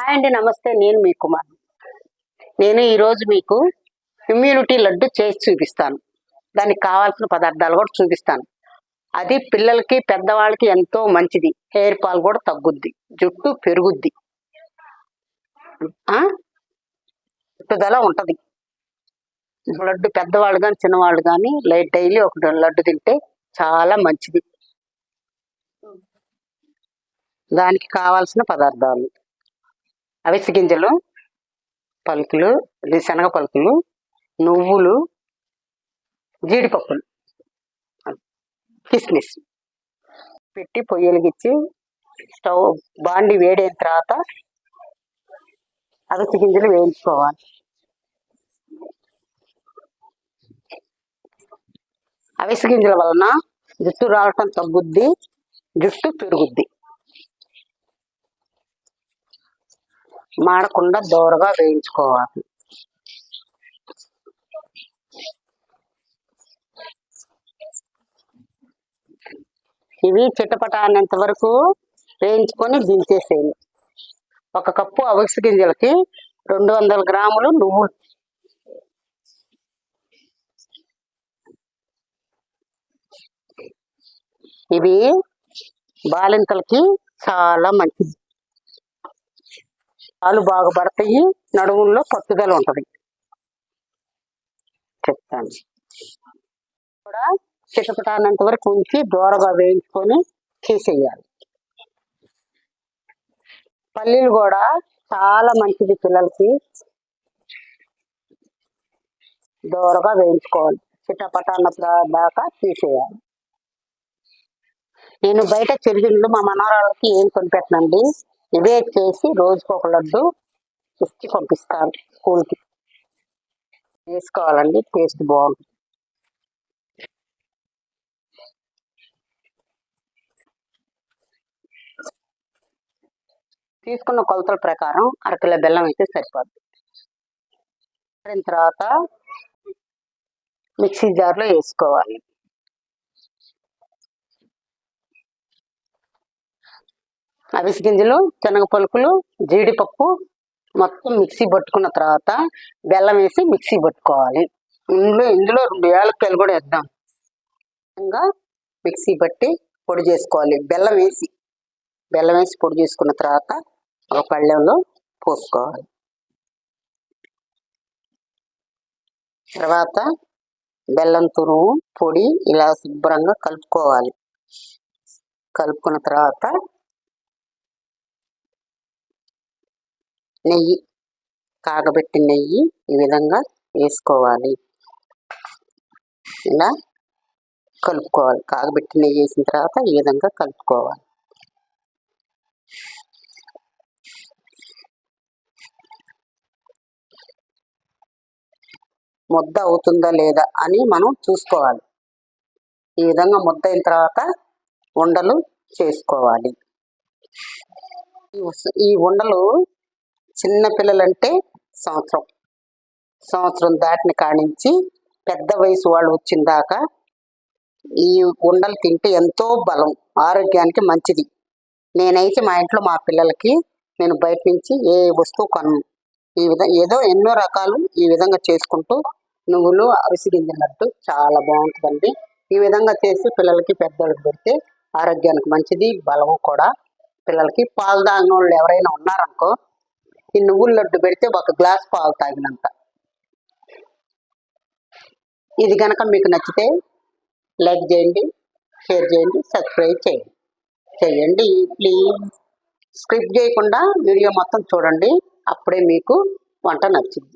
Hi అండి నమస్తే. నేను మీ కుమార్. నేను ఈరోజు మీకు ఇమ్యూనిటీ లడ్డు చేసి చూపిస్తాను. దానికి కావాల్సిన పదార్థాలు కూడా చూపిస్తాను. అది పిల్లలకి పెద్దవాళ్ళకి ఎంతో మంచిది. హెయిర్ ఫాల్ కూడా తగ్గుద్ది. జుట్టు పెరుగుద్ది. జుట్టుదల ఉంటుంది. లడ్డు పెద్దవాళ్ళు కానీ చిన్నవాళ్ళు కానీ లైట్ డైలీ ఒక లడ్డు తింటే చాలా మంచిది. దానికి కావాల్సిన పదార్థాలు. అవిసె గింజలు పలుకులు శనగ పలుకులు నువ్వులు జీడిపప్పులు కిస్మిస్. పెట్టి పొయ్యి వెలిగించి స్టవ్ బాండి వేడైన తర్వాత అవిసె గింజలు వేయించుకోవాలి. అవిసె గింజల వలన జుట్టు రావటం తగ్గుద్ది జుట్టు పెరుగుద్ది. మాడకుండా దోరగా వేయించుకోవాలి. ఇవి చిట్టపట అనేంత వరకు వేయించుకొని దించేసేయండి. ఒక కప్పు అవిసె గింజలకి రెండు వందల గ్రాములు నువ్వులు. ఇవి బాలింతలకి చాలా మంచిది. కాలు బాగా పడతాయి నడుముల్లో పట్టుదల ఉంటది. చెప్తాను. కూడా చిటపటానంత వరకు ఉంచి దూరగా వేయించుకొని తీసేయాలి. పల్లీలు కూడా చాలా మంచిది పిల్లలకి. దూరగా వేయించుకోవాలి. చిటపటాన్న దాకా తీసేయాలి. నేను బయట చిరుగిళ్ళు మా మనవరాళ్ళకి ఏం కొనిపెట్టనండి? ఇవే చేసి రోజుకు ఒక లడ్డు ఇచ్చి పంపిస్తాను స్కూల్కి. వేసుకోవాలండి టేస్ట్ బాగుంటుంది. తీసుకున్న కొలతల ప్రకారం అరకిలో బెల్లం అయితే సరిపోద్ది. తర్వాత మిక్సీ జార్లో వేసుకోవాలి. అవిసి గింజలు శనగ పలుకులు జీడిపప్పు మొత్తం మిక్సీ పట్టుకున్న తర్వాత బెల్లం వేసి మిక్సీ పట్టుకోవాలి. ఇందులో ఇందులో రెండు యాలక్కాయలు కూడా వేద్దాం. ఇంకా మిక్సీ పట్టి పొడి చేసుకోవాలి. బెల్లం వేసి బెల్లం వేసి పొడి చేసుకున్న తర్వాత ఒక పళ్ళెంలో పోసుకోవాలి. తర్వాత బెల్లం తురుము పొడి ఇలా శుభ్రంగా కలుపుకోవాలి. కలుపుకున్న తర్వాత నెయ్యి కాగబెట్టిన నెయ్యి ఈ విధంగా వేసుకోవాలి. ఇలా కలుపుకోవాలి. కాగబెట్టిన నెయ్యి వేసిన తర్వాత ఈ విధంగా కలుపుకోవాలి. ముద్ద అవుతుందా లేదా అని మనం చూసుకోవాలి. ఈ విధంగా ముద్ద అయిన తర్వాత ఉండలు చేసుకోవాలి. ఈ ఈ ఉండలు చిన్నపిల్లలంటే సంవత్సరం. సంవత్సరం దాటిని కానించి పెద్ద వయసు వాళ్ళు వచ్చిన దాకా ఈ ఉండలు తింటే ఎంతో బలం ఆరోగ్యానికి మంచిది. నేనైతే మా ఇంట్లో మా పిల్లలకి నేను బయట నుంచి ఏ వస్తువు కొనను. ఈ విధంగా ఏదో ఎన్నో రకాలు ఈ విధంగా చేసుకుంటూ నువ్వులు అవిసి గింజలట్టు చాలా బాగుంటుందండి. ఈ విధంగా చేసి పిల్లలకి పెద్దవాళ్ళకి పెడితే ఆరోగ్యానికి మంచిది బలం కూడా. పిల్లలకి పాలు తాగిన వాళ్ళు ఎవరైనా ఉన్నారనుకో ఈ నువ్వుల లడ్డు పెడితే ఒక గ్లాస్ పాలు తాగినంత. ఇది కనుక మీకు నచ్చితే లైక్ చేయండి షేర్ చేయండి సబ్స్క్రైబ్ చేయండి. చేయండి ప్లీజ్. స్క్రిప్ట్ చేయకుండా వీడియో మొత్తం చూడండి అప్పుడే మీకు వంట నచ్చింది.